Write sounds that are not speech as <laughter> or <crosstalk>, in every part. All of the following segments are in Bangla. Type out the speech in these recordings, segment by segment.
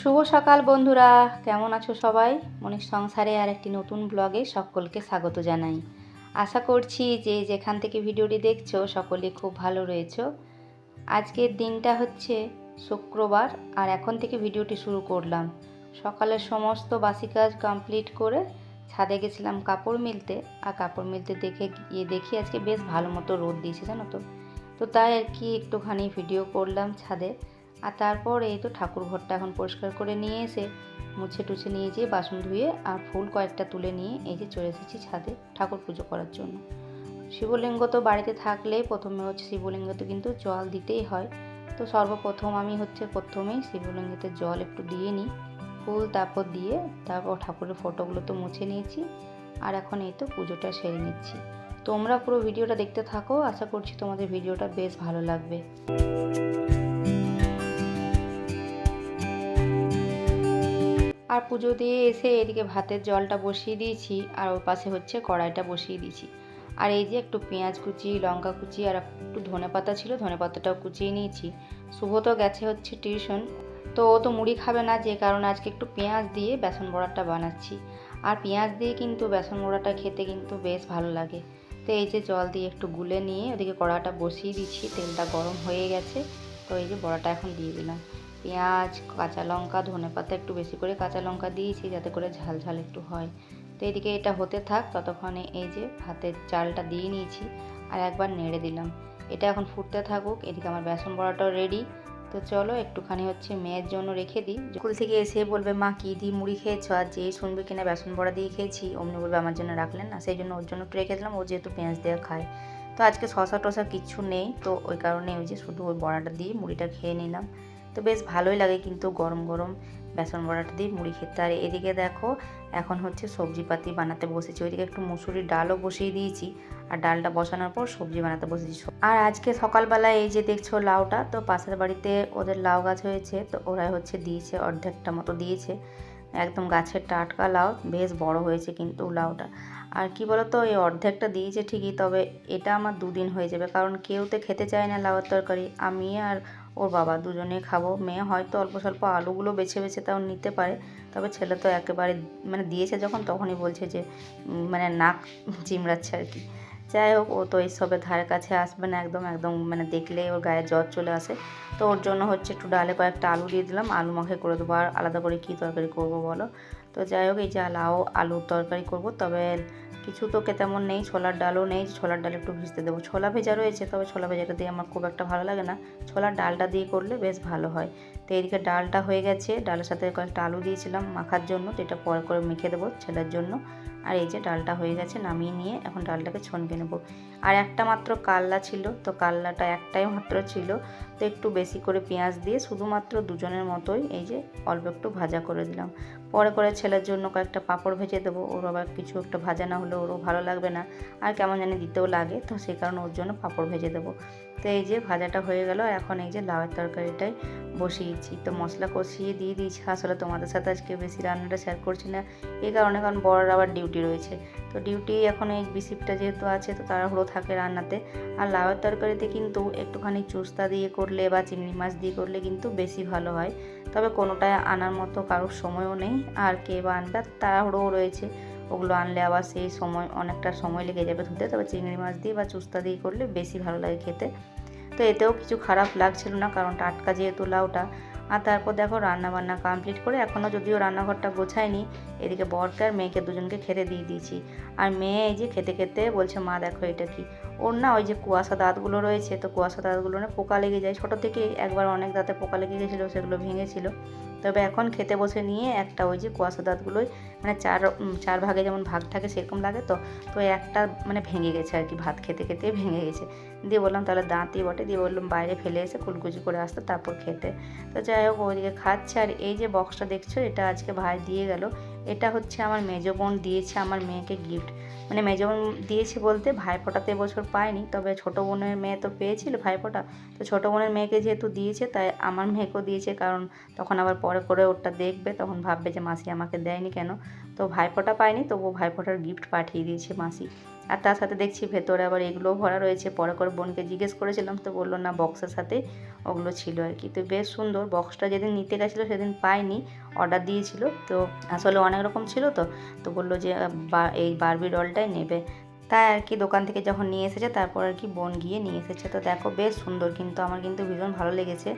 শুভ সকাল বন্ধুরা, কেমন আছো সবাই? মনির সংসারে আর একটি নতুন ব্লগে সকলকে স্বাগত জানাই। আশা করছি যে যেখান থেকে ভিডিওটি দেখছ সকলে খুব ভালো রয়েছো। আজকের দিনটা হচ্ছে শুক্রবার আর এখন থেকে ভিডিওটি শুরু করলাম। সকালের সমস্ত বাসি কাজ কমপ্লিট করে ছাদে গেছিলাম কাপড় মিলতে আর কাপড় মিলতে দেখে গিয়ে দেখি আজকে বেশ ভালো মতো রোদ দিয়েছে জানো তো। তো তাই আর কি একটুখানি ভিডিও করলাম ছাদে। আর তারপর এই তো ঠাকুর ঘরটা এখন পরিষ্কার করে নিয়ে এসে মুছে টুছে নিয়ে যেয়ে বাসন ধুয়ে আর ফুল কয়েকটা তুলে নিয়ে এই যে চলে এসেছি ছাদে ঠাকুর পুজো করার জন্য। শিবলিঙ্গ তো বাড়িতে থাকলে প্রথমে হচ্ছে শিবলিঙ্গতে কিন্তু জল দিতেই হয়। তো সর্বপ্রথম আমি হচ্ছে প্রথমেই শিবলিঙ্গতে জল একটু দিয়ে নিই, ফুল তারপর দিয়ে তারপর ঠাকুরের ফটোগুলো তো মুছে নিয়েছি আর এখন এই তো পুজোটা সেরে নিচ্ছি। তোমরা পুরো ভিডিওটা দেখতে থাকো, আশা করছি তোমাদের ভিডিওটা বেশ ভালো লাগবে। আর পুজো দিয়ে এসে এদিকে ভাতের জলটা বসিয়ে দিয়েছি, আর ওর পাশে হচ্ছে কড়াইটা বসিয়ে দিয়েছি। আর এই যে একটু পেঁয়াজ কুচি, লঙ্কা কুচি, আর একটু ধনে পাতা ছিল, ধনে পাতাটাও কুচিয়ে নিয়েছি। শুভ তো গেছে হচ্ছে টিউশন, তো ও তো মুড়ি খাবে না, যে কারণে আজকে একটু পেঁয়াজ দিয়ে বেসন বড়াটা বানাচ্ছি। আর পেঁয়াজ দিয়ে কিন্তু বেসন বড়াটা খেতে কিন্তু বেশ ভালো লাগে। তো এই যে জল দিয়ে একটু গুলে নিয়ে ওদিকে কড়াটা বসিয়ে দিচ্ছি, তেলটা গরম হয়ে গেছে, তো এই যে বড়াটা এখন দিয়ে দিলাম। পেঁয়াজ, কাঁচা লঙ্কা, ধনে পাতা একটু বেশি করে কাঁচা লঙ্কা দিয়েছি যাতে করে ঝাল ঝাল একটু হয়। তো এদিকে এটা হতে থাক, ততক্ষণে এই যে ভাতের চালটা দিয়ে নিয়েছি আর একবার নেড়ে দিলাম। এটা এখন ফুটতে থাকুক, এদিকে আমার বেসন বড়াটাও রেডি তো চলো একটুখানি হচ্ছে মেয়ের জন্য রেখে দিই। স্কুল থেকে এসে বলবে, মা, কী দিয়ে মুড়ি খেয়েছো? আর যেই শুনবে কিনা বেসন বড়া দিয়ে খেয়েছি, অমনি বলবে, আমার জন্য রাখলেন না। সেই জন্য ওর জন্য একটু রেখে দিলাম, ও যেহেতু পেঁয়াজ দেওয়া খায়। তো আজকে শশা টশা কিচ্ছু নেই, তো ওই কারণে ওই যে শুধু ওই বড়াটা দিয়ে মুড়িটা খেয়ে নিলাম। তো বেশ ভালোই লাগে কিন্তু গরম গরম বেসন বড়াটা দিয়ে মুড়ি খেতে। আর এদিকে দেখো, এখন হচ্ছে সবজি পাতি বানাতে বসেছি। ওইদিকে একটু মুসুরির ডালও বসিয়ে দিয়েছি আর ডালটা বসানোর পর সবজি বানাতে বসেছি। আর আজকে সকালবেলা এই যে দেখছ লাউটা, তো পাশের বাড়িতে ওদের লাউ গাছ হয়েছে, তো ওরাই হচ্ছে দিয়েছে, অর্ধেকটা মতো দিয়েছে। একদম গাছের টাটকা লাউ, বেশ বড় হয়েছে কিন্তু লাউটা। আর কি বলতো, এই অর্ধেকটা দিয়েছে ঠিকই, তবে এটা আমার দুদিন হয়ে যাবে, কারণ কেউ তো খেতে চায় না লাউয়ের তরকারি। আমি আর ওর বাবা দুজনে খাব। মেয়ে হয়তো অল্প স্বল্প আলুগুলো বেছে বেছে তাও নিতে পারে, তবে ছেলে তো একেবারে মানে দিয়েছে যখন তখনই বলছে যে মানে নাক চিমড়াচ্ছে আর কি। যাই হোক, ও তো এইসবের ধারে কাছে আসবে না একদম একদম মানে দেখলে ওর গায়ে জ্বর চলে আসে। তো ওর জন্য হচ্ছে একটু ডালে কয়েকটা আলু দিয়ে দিলাম, আলু মাখে করে দেবো। আর আলাদা করে কী তরকারি করব বলো? তো যাই হোক, এই যে লাউ, আলুর তরকারি করব, তবে কিছু তো তেমন নেই, ছোলার ডালও নেই, ছোলার ডাল একটু ভিজতে দেবো। ছোলা ভেজা রয়েছে, তবে ছোলা ভেজাটা দিয়ে আমার খুব একটা ভালো লাগে না। ছোলার ডালটা দিয়ে করলে বেশ ভালো হয়। তো এদিকে ডালটা হয়ে গেছে, ডালের সাথে কয়েকটা আলু দিয়েছিলাম মাখার জন্য, তো এটা পরে করে মেখে দেবো ছেলের জন্য। আর এই যে ডালটা হয়ে গেছে, নামিয়ে নিয়ে এখন ডালটাকে ছনকে নেব। আর একটা মাত্র কাল্লা ছিল, তো কাল্লাটা একটাই মাত্র ছিল। তো একটু বেশি করে পেঁয়াজ দিয়ে শুধুমাত্র দুজনের মতোই এই যে অল্প একটু ভাজা করে দিলাম। পরে করে ছেলের জন্য কয়েকটা পাঁপড় ভেজে দেবো। ওর আবার কিছু একটা ভাজা না হলে ওরও ভালো লাগবে না। আর কেমন জানি দিতেও লাগে, তো সেই কারণে ওর জন্য পাঁপড় ভেজে দেবো। তো এই যে ভাজাটা হয়ে গেল, এখন এই যে লাউয়ের তরকারিটাই বসিয়েছি। তো মশলা কষিয়ে দিয়ে দিয়েছি। আসলে তোমাদের সাথে আজকে বেশি রান্নাটা শেয়ার করছি না এই কারণে কারণ বড়র আবার ডিউটি রয়েছে। তো ডিউটি এখন এই বিসিপটা যেহেতু আছে, তো তাড়াহুড়ো থাকে রান্নাতে। আর লাউয়ের তরকারিতে কিন্তু একটুখানি চুস্তা দিয়ে করলে বা চিংড়ি মাছ দিয়ে করলে কিন্তু বেশি ভালো হয়। তবে কোনোটায় আনার মতো কারোর সময়ও নেই। আর কে বা আনবে তাড়াহুড়োও রয়েছে। ওগুলো আনলে আবার সেই সময়, অনেকটা সময় লেগে যাবে ধুতে তবে চিংড়ি মাছ দিয়ে বা চুস্তা দিয়ে করলে বেশি ভালো লাগে খেতে। তো এতেও কিছু খারাপ লাগছিল না, কারণ টাটকা যেহেতু লাউটা। আর তারপর দেখো রান্না বান্না কমপ্লিট করে এখনও যদিও রান্নাঘরটা গোছায়নি, এদিকে বরকে আর মেয়েকে দুজনকে খেতে দিয়ে দিয়েছি। আর মেয়ে এই যে খেতে খেতে বলছে, মা, দেখো এটা কি? ওর না ওই যে কুয়াশা দাঁতগুলো রয়েছে, তো কুয়াশা দাঁতগুলো না পোকা লেগে যায়। ছোটো থেকে একবার অনেক দাঁতে পোকা লেগে গেছিল, সেগুলো ভেঙেছিল। তবে এখন খেতে বসে নিয়ে একটা ওই যে কুয়াশা দাঁতগুলোই মানে চার চার ভাগে যেমন ভাগ থাকে সেরকম লাগে তো তো একটা মানে ভেঙে গেছে আর কি, ভাত খেতে খেতে ভেঙে গেছে। দিয়ে বললাম, তাহলে দাঁতই বটে? দিয়ে বললাম, বাইরে ফেলে এসে কুলকুচি করে আসতে, তারপর খেতে। তো যাই হোক ওইদিকে খাচ্ছে। আর এই যে বক্সটা দেখছ, এটা আজকে ভাই দিয়ে গেল। এটা হচ্ছে আমার মেজো বোন দিয়েছে আমার মেয়েকে গিফট মানে মেজো বোন দিয়েছে বলতে ভাইফোঁটাতে এবছর পায়নি, তবে ছোটো বোনের মেয়ে তো পেয়েছিল ভাইফোঁটা তো ছোটো বোনের মেয়েকে যেহেতু দিয়েছে, তাই আমার মেয়েকেও দিয়েছে, কারণ তখন আবার পরে করে ওটা দেখবে, তখন ভাববে যে মাসি আমাকে দেয়নি কেন। তো ভাইফোঁটা পায়নি, তবুও ভাইফোঁটার গিফট পাঠিয়ে দিয়েছে মাসি। আর তার সাথে দেখছি ভেতরে আবার এগুলোও ভরা রয়েছে। পরে করে বোনকে জিজ্ঞেস করেছিলাম, তো বলল, না বক্সের সাথে ওগুলো ছিল আর কি। তো বেশ সুন্দর বক্সটা যেদিন নিতে গেছিল সেদিন পাইনি অর্ডার দিয়েছিল। তো আসলে অনেক রকম ছিল তো তো বলল যে এই বারবি ডলটাই নেবে। তাই আর কি দোকান থেকে যখন নিয়ে এসেছে, তারপর আর কি বোন গিয়ে নিয়ে এসেছে। তো দেখো, বেশ সুন্দর কিন্তু, আমার কিন্তু ভীষণ ভালো লেগেছে।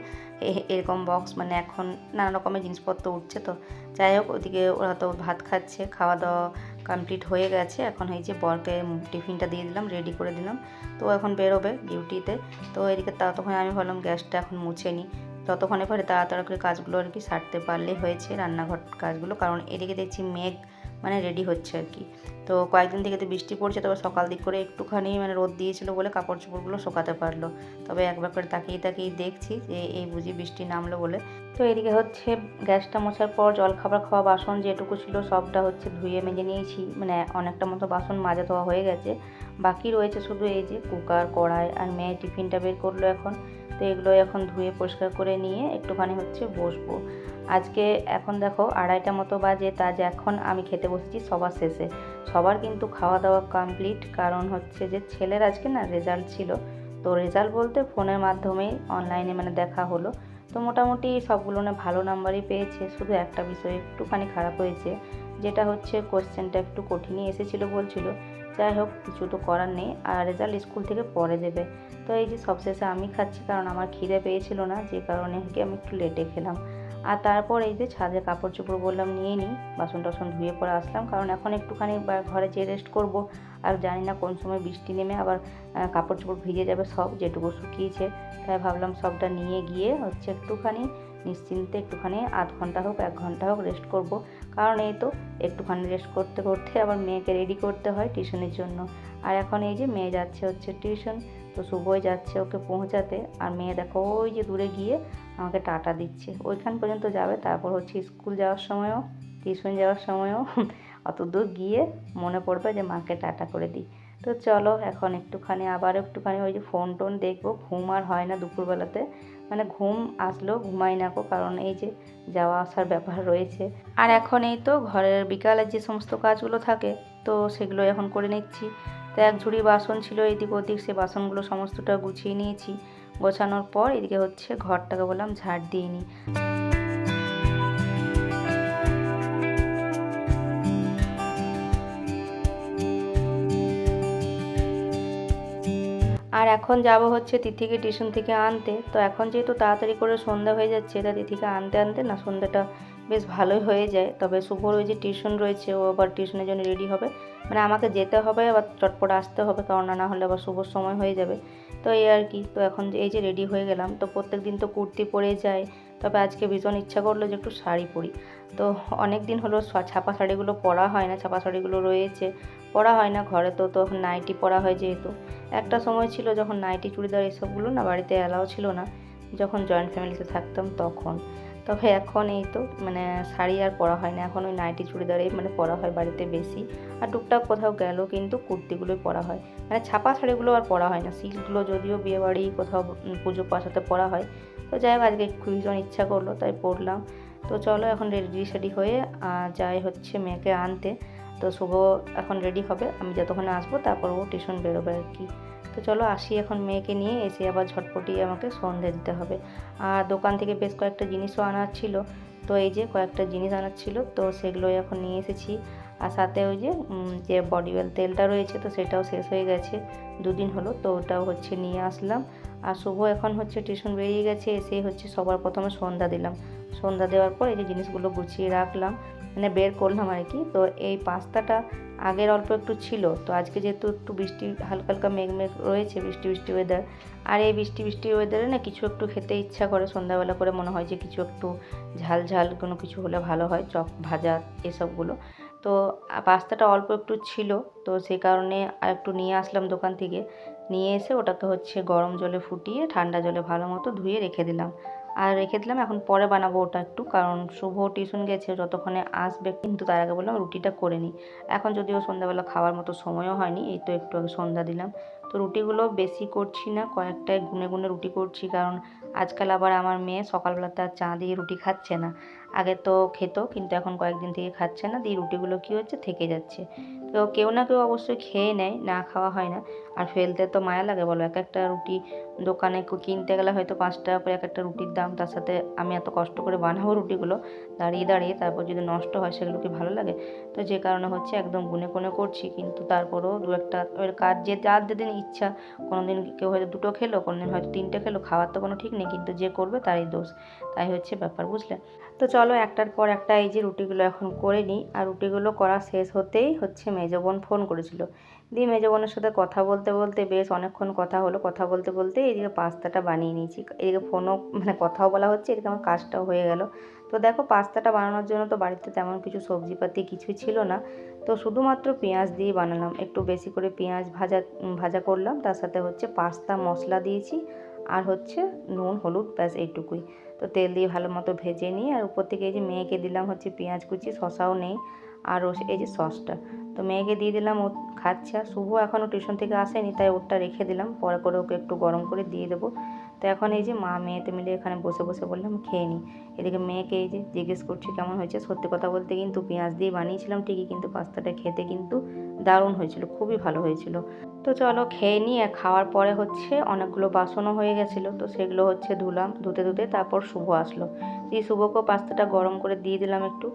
এরকম বক্স মানে এখন নানা রকমের জিনিসপত্র উঠছে তো। যাই হোক, ওদিকে ওরা তো ভাত খাচ্ছে, খাওয়া দাওয়া কমপ্লিট হয়ে গেছে। এখন এই যে বরকে টিফিনটা দিয়ে দিলাম রেডি করে দিলাম। তো এখন বেরোবে ডিউটিতে তো এদিকে ততক্ষণ আমি ভাবলাম গ্যাসটা এখন মুছে নিই। ততক্ষণে পরে তাড়াতাড়ি করে কাজগুলো আর কি সারতে পারলে হয়েছে রান্নাঘর কাজগুলো। কারণ এদিকে দেখছি মেঘ মানে রেডি হচ্ছে আর কি। তো কয়েকদিন থেকে তো বৃষ্টি পড়ছে, তবে সকাল দিক করে একটুখানি মানে রোদ দিয়েছিল বলে কাপড় চোপড়গুলো শোকাতে পারল। তবে একবার করে তাকিয়ে তাকিয়ে দেখছি যে এই বুঝি বৃষ্টি নামলো বলে। তো এদিকে হচ্ছে গ্যাসটা মোছার পর জল খাবার খাওয়া বাসন যেটুকু ছিল সবটা হচ্ছে ধুয়ে মেজে নিয়েছি। মানে অনেকটা মতো বাসন মাজা ধোয়া হয়ে গেছে। বাকি রয়েছে শুধু এই যে কুকার, কড়াই আর মেয়ে টিফিনটা বের করল এখন। তো এগুলো এখন ধুয়ে পরিষ্কার করে নিয়ে একটুখানি হচ্ছে বসবো। আজকে এখন দেখো আড়াইটা মতো বাজে, তা যে এখন আমি খেতে বসেছি সবার শেষে। সবার কিন্তু খাওয়া দাওয়া কমপ্লিট, কারণ হচ্ছে যে ছেলের আজকে না রেজাল্ট ছিল। তো রেজাল্ট বলতে ফোনের মাধ্যমেই, অনলাইনে মানে দেখা হলো। তো মোটামুটি সবগুলো না ভালো নাম্বারই পেয়েছে। শুধু একটা বিষয় একটুখানি খারাপ হয়েছে, যেটা হচ্ছে কোশ্চেনটা একটু কঠিনই এসেছিল বলছিল। যাই হোক, কিছু তো করার নেই, আর রেজাল্ট স্কুল থেকে পরে দেবে। তো এই যে সবশেষে আমি খাচ্ছি, কারণ আমার খিদে পেয়েছিল না, যে কারণে আমি একটু লেটে খেলাম। আর তারপর এই যে ছাদে কাপড় চোপড় বললাম, নিয়ে নিই বাসন টাসন ধুয়ে পরে আসলাম। কারণ এখন একটুখানি ঘরে যেয়ে রেস্ট করব। আর জানি না কোন সময় বৃষ্টি নেমে আবার কাপড় চোপড় ভিজে যাবে সব, যেটুকু শুকিয়েছে। তাই ভাবলাম সবটা নিয়ে গিয়ে হচ্ছে একটুখানি, নিশ্চিন্তে একটুখানি আধ ঘণ্টা হোক, এক ঘণ্টা হোক রেস্ট করব। কারণ এই তো একটুখানি রেস্ট করতে করতে আবার মেয়েকে রেডি করতে হয় টিউশনের জন্য। আর এখন এই যে মেয়ে যাচ্ছে হচ্ছে টিউশন তো শুভই যাচ্ছে ওকে পৌঁছাতে। আর মেয়ে দেখো, ওই যে দূরে গিয়ে আমাকে টাটা দিচ্ছে। ওইখান পর্যন্ত যাবে, তারপর হচ্ছে স্কুল যাওয়ার সময়ও, টিউশন যাওয়ার সময়ও। <laughs> অত দূর গিয়ে মনে পড়বে যে মাকে টাটা করে দিই। তো চলো, এখন একটুখানি, আবার একটুখানি ওই যে ফোন টোন দেখব। ঘুম আর হয় না দুপুরবেলাতে। মানে ঘুম আসলেও ঘুমাই না কারণ এই যে যাওয়া আসার ব্যাপার রয়েছে। আর এখন এই তো ঘরের বিকালের যে সমস্ত কাজগুলো থাকে, তো সেগুলো এখন করে নিচ্ছি। তো এক ঝুড়ি বাসন ছিল, এদিক ওদিক সে বাসনগুলো সমস্তটা গুছিয়ে নিয়েছি। গোছানোর পর এদিকে হচ্ছে ঘরটাকে বললাম ঝাড় দিয়ে নিই আর এখন যাব হচ্ছে তিথিকে টিউশন থেকে আনতে। তো এখন যেহেতু তাড়াতাড়ি করে সন্ধ্যা হয়ে যাচ্ছে, তা তিথিকে আনতে আনতে না সন্ধ্যাটা বেশ ভালোই হয়ে যায়। তবে শুভর ওই যে টিউশন রয়েছে, ও আবার টিউশনের জন্য রেডি হবে। মানে আমাকে যেতে হবে, আবার চটপট আসতে হবে, কারণ না হলে আবার শুভর সময় হয়ে যাবে। তো এই আর কি, তো এখন এই যে রেডি হয়ে গেলাম। তো প্রত্যেক দিন তো কুর্তি পরে যায় তবে আজকে ভীষণ ইচ্ছা করল যে একটু শাড়ি পরি। তো অনেক দিন হলো ছাপা শাড়িগুলো পরা হয় না, ছাপা শাড়িগুলো রয়েছে, পরা হয় না, ঘরে তো তখন নাইটি পরা হয় যেহেতু। একটা সময় ছিল যখন নাইটি, চুড়িদার এসবগুলো না বাড়িতে অ্যালাও ছিল না, যখন জয়েন্ট ফ্যামিলিতে থাকতাম তখন। তবে এখন এই তো মানে শাড়ি আর পরা হয় না। এখন ওই নাইটি চুড়িদারেই মানে পরা হয় বাড়িতে বেশি। আর টুকটাক কোথাও গেল কিন্তু কুর্তিগুলোই পরা হয়। মানে ছাপা শাড়িগুলো আর পরা হয় না। সিল্কগুলো যদিও বিয়েবাড়ি কোথাও পুজো পাশাতে পরা হয়। তো যাই হোক, আজকে ভীষণ ইচ্ছা করল, তাই পরলাম। তো চলো এখন রেডি সেডি হয়ে যাই হচ্ছে মেয়েকে আনতে। তো শুভ এখন রেডি হবে। আমি যতক্ষণে আসব, তারপর ও টিউশন বেরোবে আর কি। তো চলো আসি এখন মেয়েকে নিয়ে, এসে আবার ঝটপটি আমাকে সন্ধে দিতে হবে। আর দোকান থেকে বেশ কয়েকটা জিনিসও আনার ছিল। তো এই যে কয়েকটা জিনিস আনার ছিল, তো সেগুলো এখন নিয়ে এসেছি। আর সাথে ওই যে যে বডি অয়েল তেলটা রয়েছে, তো সেটাও শেষ হয়ে গেছে। দুদিন হলো, তো ওটাও হচ্ছে নিয়ে আসলাম। আর শুভ এখন হচ্ছে টিউশন বেরিয়ে গেছে এসে হচ্ছে সবার প্রথমে সন্ধ্যা দিলাম। সন্ধ্যা দেওয়ার পর এই যে জিনিসগুলো গুছিয়ে রাখলাম মানে বের করলাম আর কি। তো এই পাস্তাটা আগের অল্প একটু ছিল। তো আজকে যেহেতু একটু বৃষ্টি হালকা হালকা মেঘ মেঘ রয়েছে, বৃষ্টি বৃষ্টি ওয়েদার আর এই বৃষ্টি বৃষ্টি ওয়েদারে না কিছু একটু খেতে ইচ্ছা করে, সন্ধ্যাবেলা করে মনে হয় যে কিছু একটু ঝাল ঝাল কোনো কিছু হলে ভালো হয়, চপ, ভাজা এসবগুলো। তো পাস্তাটা অল্প একটু ছিল, তো সেই কারণে আর একটু নিয়ে আসলাম দোকান থেকে। নিয়ে এসে ওটাকে হচ্ছে গরম জলে ফুটিয়ে ঠান্ডা জলে ভালো মতো ধুয়ে রেখে দিলাম। আর রেখে দিলাম, এখন পরে বানাবো ওটা একটু, কারণ শুভ টিউশন গেছে, যতক্ষণে আসবে কিন্তু তার আগে বললাম রুটিটা করে নিই। এখন যদিও সন্ধ্যাবেলা খাওয়ার মতো সময়ও হয়নি, এই তো একটু আগে সন্ধ্যা দিলাম। তো রুটিগুলো বেশি করছি না কয়েকটাই গুনে গুনে রুটি করছি, কারণ আজকাল আবার আমার মেয়ে সকালবেলাতে আর চা দিয়ে রুটি খাচ্ছে না। আগে তো খেত, কিন্তু এখন কয়েকদিন থেকে খাচ্ছে না, দিয়ে রুটিগুলো কী হচ্ছে, থেকে যাচ্ছে। তো কেউ না কেউ অবশ্যই খেয়ে নেয়, না খাওয়া হয় না। আর ফেলতে তো মায়া লাগে, বলো? এক একটা রুটি দোকানে কিনতে গেলে হয়তো পাঁচ টাকা করে এক একটা রুটির দাম, তার সাথে আমি এত কষ্ট করে বানাবো রুটিগুলো, দাঁড়িয়ে দাঁড়িয়ে তারপর যদি নষ্ট হয় সেগুলো কি ভালো লাগে। তো যে কারণে হচ্ছে একদম গুনে গুনে করছি, কিন্তু তারপরেও দু একটা এর কাজ যে, যার যেদিন ইচ্ছা কোনো দিন কেউ হয়তো দুটো খেলো কোনো দিন হয়তো তিনটে খেলো, খাওয়ার তো কোনো ঠিক নেই, কিন্তু যে করবে তারই দোষ। তাই হচ্ছে ব্যাপার, বুঝলে? তো চলো একটার পর একটা এই যে রুটিগুলো এখন করে নিই, আর রুটিগুলো করা শেষ হতেই হচ্ছে মেজো বোন ফোন করেছিল। দিয়ে মেজো বোনের সাথে কথা বলতে বলতে বেশ অনেকক্ষণ কথা হলো। কথা বলতে বলতে এদিকে পাস্তাটা বানিয়ে নিয়েছি। এদিকে ফোনও মানে কথাও বলা হচ্ছে, এদিকে আমার কাজটাও হয়ে গেল। তো দেখো পাস্তাটা বানানোর জন্য তো বাড়িতে তেমন কিছু সবজিপাতি কিছুই ছিল না। তো শুধুমাত্র পেঁয়াজ দিয়ে বানালাম। একটু বেশি করে পেঁয়াজ ভাজা ভাজা করলাম। তার সাথে হচ্ছে পাস্তা মশলা দিয়েছি। আর হচ্ছে নুন, হলুদ, ব্যাস এইটুকুই। তো তেল দিয়ে ভালো মতো ভেজে নিয়ে আর উপর থেকে এই যে মেয়েকে দিলাম হচ্ছে পেঁয়াজ কুচি, শশাও নেই। আর এই যে সসটা। তো মেয়েকে দিয়ে দিলাম, ও খাচ্ছে। আর শুভ এখনও টিউশন থেকে আসেনি, তাই ওরটা রেখে দিলাম। পরে করে ওকে একটু গরম করে দিয়ে দেবো। তো এখন এই যে মা মেয়েতে মিলে এখানে বসে বসে বললাম, খেয়ে নিই এদিকে মেয়েকে এই যে জিজ্ঞেস করছি, কেমন হয়েছে? সত্যি কথা বলতে কিন্তু পেঁয়াজ দিয়ে বানিয়েছিলাম, ঠিকই কিন্তু পাস্তাটা খেতে কিন্তু দারুণ হয়েছিল, খুবই ভালো হয়েছিল। তো চলো খেয়ে নিই আর খাওয়ার পরে হচ্ছে অনেকগুলো বাসনও হয়ে গেছিল, তো সেগুলো হচ্ছে ধুলাম, ধুতে ধুতে তারপর শুভ আসলো। দিয়ে শুভকেও পাস্তাটা গরম করে দিয়ে দিলাম একটু,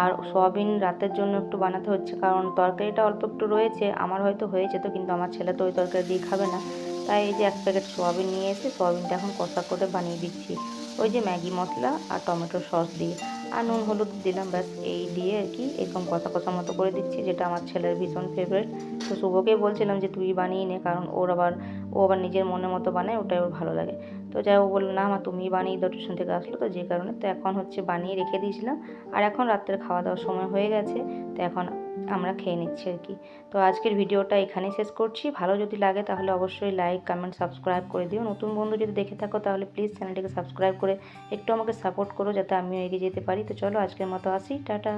আর সয়াবিন রাতের জন্য একটু বানাতে হচ্ছে, কারণ তরকারিটা অল্প একটু রয়েছে, আমার হয়তো হয়েছে তো, কিন্তু আমার ছেলে তো ওই তরকারি দিয়ে খাবে না। তাই এই যে এক প্যাকেট সোয়াবিন নিয়ে এসে সোয়াবিনটা এখন কষা করে বানিয়ে দিচ্ছি। ওই যে ম্যাগি মশলা আর টমেটো সস দিয়ে। আর নুন হলুদ দিলাম, ব্যাস, এই দিয়ে আর কি এরকম কষা কষা মতো করে দিচ্ছি, যেটা আমার ছেলের ভীষণ ফেভারিট তো শুভকেই বলছিলাম যে, তুই বানিয়ে নে, কারণ ওর আবার, ও আবার নিজের মনের মতো বানায়, ওটাই ওর ভালো লাগে। তো যাই ও বলল, না মা তুমি বানিয়ে দাও টিউশন থেকে আসলো তো, যে কারণে। তো এখন হচ্ছে বানিয়ে রেখে দিয়েছিলাম। আর এখন রাত্রের খাওয়া দাওয়ার সময় হয়ে গেছে। তো এখন আমরা খেয়ে নিচ্ছি আর কি। তো আজকের ভিডিওটা এখানেই শেষ করছি। ভালো যদি লাগে তাহলে অবশ্যই লাইক কমেন্ট সাবস্ক্রাইব করে দিও। নতুন বন্ধু যদি দেখে থাকো তাহলে প্লিজ চ্যানেলটিকে সাবস্ক্রাইব করে একটু আমাকে সাপোর্ট করো যাতে আমিও এগিয়ে যেতে পারি। তো চলো আজকের মতো আসি। টাটা।